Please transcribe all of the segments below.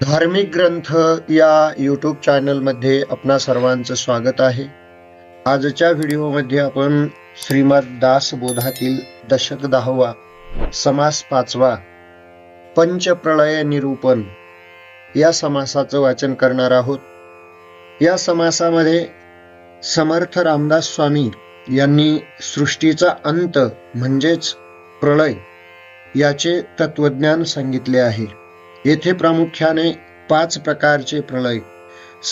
धार्मिक ग्रंथ या यूट्यूब चॅनलमध्ये आपणा सर्वांचं स्वागत आहे. आजच्या व्हिडिओमध्ये आपण श्रीमद दासबोधातील दशक दहावा समास पाचवा पंचप्रळय निरूपण या समासाचं वाचन करणार आहोत. या समासामध्ये समर्थ रामदास स्वामी यांनी सृष्टीचा अंत म्हणजेच प्रळय याचे तत्वज्ञान सांगितले आहे. येथे प्रामुख्याने पाच प्रकारचे प्रलय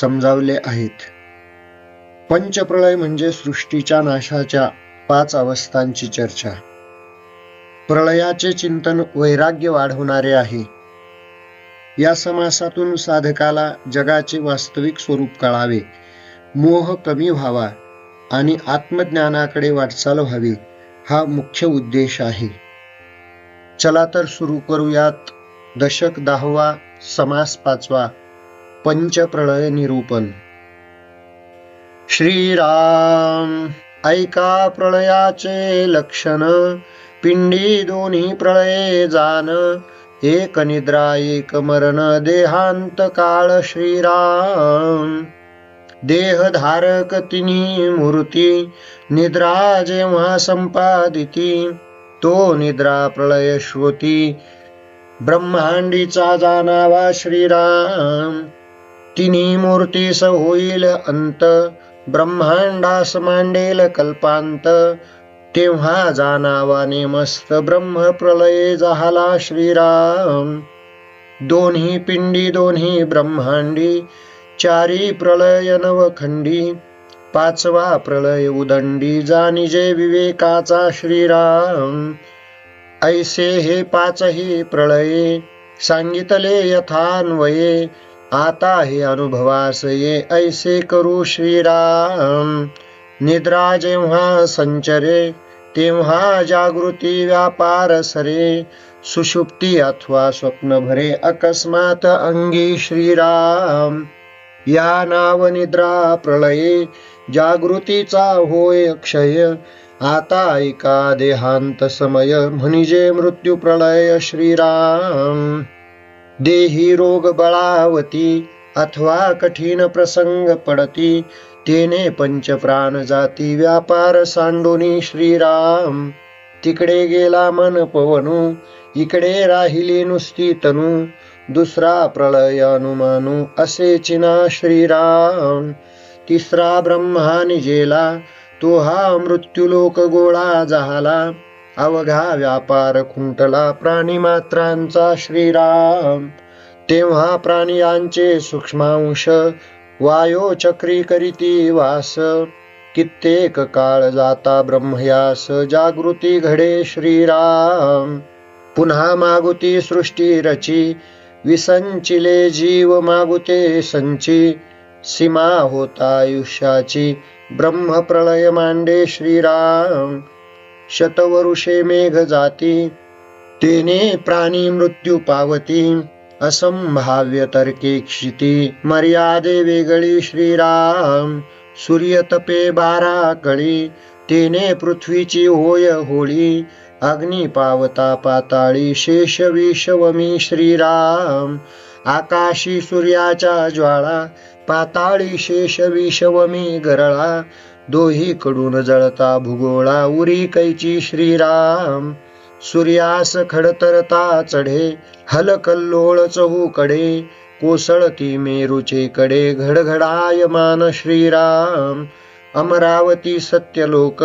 समजावले आहेत. पंचप्रलय म्हणजे सृष्टीच्या नाशाच्या पाच अवस्थांची चर्चा. प्रलयाचे चिंतन वैराग्य वाढवणारे आहे. या समासातून साधकाला जगाचे वास्तविक स्वरूप कळावे. मोह कमी व्हावा आणि आत्मज्ञानाकडे वाटचाल व्हावी हा मुख्य उद्देश आहे. चला तर सुरू करूयात दशक दहावा समास पाचवा पंचप्रळय निरूपण. श्रीराम ऐका प्रळयाचे लक्षण पिंडी दोन्ही प्रळये जान एक निद्रा एक मरण देहांत काळ श्रीराम. देहधारक तिन्ही मूर्ती निद्रा जेव्हा संपादिती तो निद्रा प्रळय श्रोती ब्रह्मांडीचा जाणावा श्रीराम. तिन्ही मूर्तीस होईल अंत. ब्रह्मांडास मांडेल कल्पांत. तेव्हा जाणावा नेमस्त ब्रह्म प्रलय झाला श्रीराम. दोन्ही पिंडी दोन्ही ब्रह्मांडी चारी प्रलय नवखंडी पाचवा प्रलय उदंडी जानिजे विवेकाचा श्रीराम. ऐसे हे पाचही प्रळये सांगितले यथान्वये आता हे अनुभवास ये ऐसे करू श्रीराम. निद्रा जेव्हा संचरे तेव्हा जागृती व्यापार सरे सुषुप्ती अथवा स्वप्न भरे अकस्मात अंगी श्रीराम. या नाव निद्रा प्रलये जागृतीचा होय क्षय आता ऐका देहांत समय म्हणजे मृत्यू प्रलय श्रीराम. देही रोग बळावती अथवा कठीण प्रसंग पडती तेने पंच प्राण जाती व्यापार सांडोनी श्रीराम. तिकडे गेला मन पवनू इकडे राहिली नुसती तनू दुसरा प्रलय अनुमानू असे चिना श्रीराम. तिसरा ब्रह्मा निजेला तो हा मृत्यूलोक गोळा झाला. अवघा व्यापार खुंटला प्राणी मात्रांचा श्रीराम. तेव्हा प्राणियांचे सूक्ष्मांश वायो चक्री करीती वास. कित्येक काळ जाता ब्रह्मयास जागृती घडे श्रीराम. पुन्हा मागुती सृष्टी रची विसंचिले जीव मागुते संची. सीमा होता आयुष्याची ब्रह्मप्रलय मांडे श्रीराम शतवरुषे मेघ जाती तेने प्राणी मृत्यू पावती असंभाव्य तर्के क्षिती मर्यादे वेगळी श्रीराम सूर्य तपे बारा कळी तेने पृथ्वीची होय होळी अग्नी पावता पाताळी शेष विषवमी श्रीराम आकाशी सूर्याच्या ज्वाळा पाताळी शेष विषवमी गरळा दोही कडून जळता भूगोळा उरी कैची श्रीराम. सूर्यास खडतरता चढे हलकल्लोळ चहूकडे. कोसळती मेरूचे कडे घडघडायमान श्रीराम. अमरावती सत्यलोक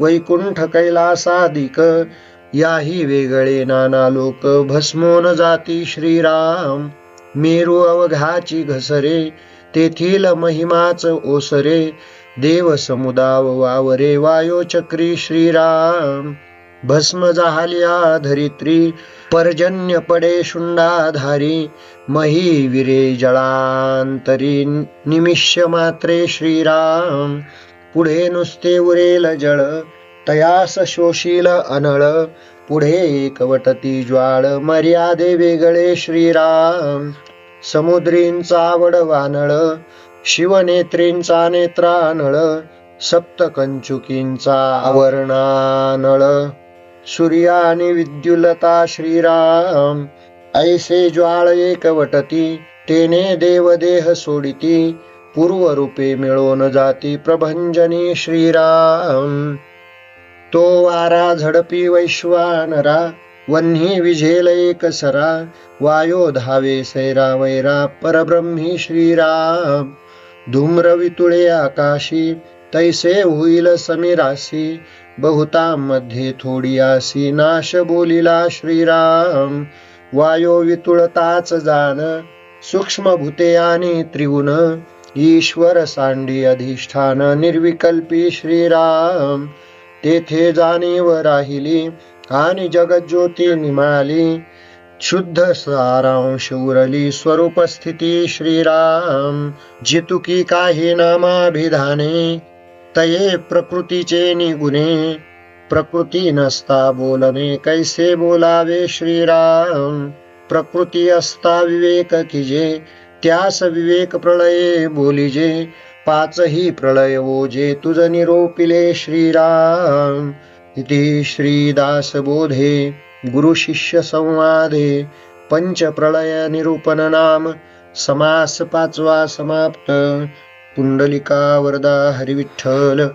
वैकुंठ कैलासादिक. याही वेगळे नाना लोक भस्मोन जाती श्रीराम. मेरू अवघाची घसरे तेथील महिमाच ओसरे देव समुदाव वावरे वायो चक्री श्रीराम. भस्म जाहल्या धरित्री पर्जन्य पडे शुंडाधारी मही विरे जळांतरी निमिष्य मात्रे श्रीराम. पुढे नुसते उरेल जळ तयास शोषील अनळ पुढे एकवटती ज्वाळ मर्यादे वेगळे श्रीराम. समुद्रींचा वडवानळ शिवनेत्रींचा नेत्रानळ सप्तकंचुकींचा आवर्णानळ. सूर्या आणि विद्युलता श्रीराम ऐसे ज्वाळ एकवटती तेने देवदेह सोडिती पूर्वरूपे मिळून जाती प्रभंजनी श्रीराम. तो वारा झडपी वैश्वानरा वन्ही विझेल एकसरा वायो धावे सैरा वैरा परब्रह्मी श्रीराम। धूम्र वितुळे आकाशी तैसे होईल समीरासी बहुतांमध्ये थोडी आसी नाश बोलिला श्रीराम। वायो वितुळताच जाण सूक्ष्म भूते आणि त्रिगुण ईश्वर सांडी अधिष्ठान निर्विकल्पी श्रीराम। तेथे जाणीव राहिली आणि जगज्योती निमाली. शुद्ध सारांश उरली स्वरूप स्थिती श्रीराम. जितुकी काही नामाभिधाने तये प्रकृतीचे निगुणे. प्रकृती नसता बोलणे कैसे बोलावे श्रीराम? प्रकृती असता विवेक किजे त्यास विवेक प्रलये बोलिजे पाचही प्रलय ओजे तुझ निरोपिले श्रीराम. इति श्रीदासबोधे गुरुशिष्यसंवादे संवादे पंचप्रलय निरूपण नाम. समास पाचवा समाप्त. पुंडलिका वरदा हरिविठ्ठल.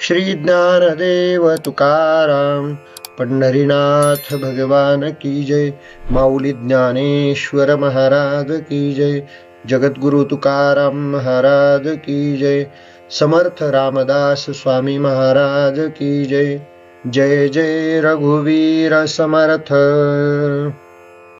श्री ज्ञानदेव तुकाराम. पंढरीनाथ भगवान की जय. माऊली ज्ञानेश्वर महाराज की जय. जगद्गुरु तुकाराम महाराज की जय। समर्थ रामदास स्वामी महाराज की जय। जय जय रघुवीर समर्थ।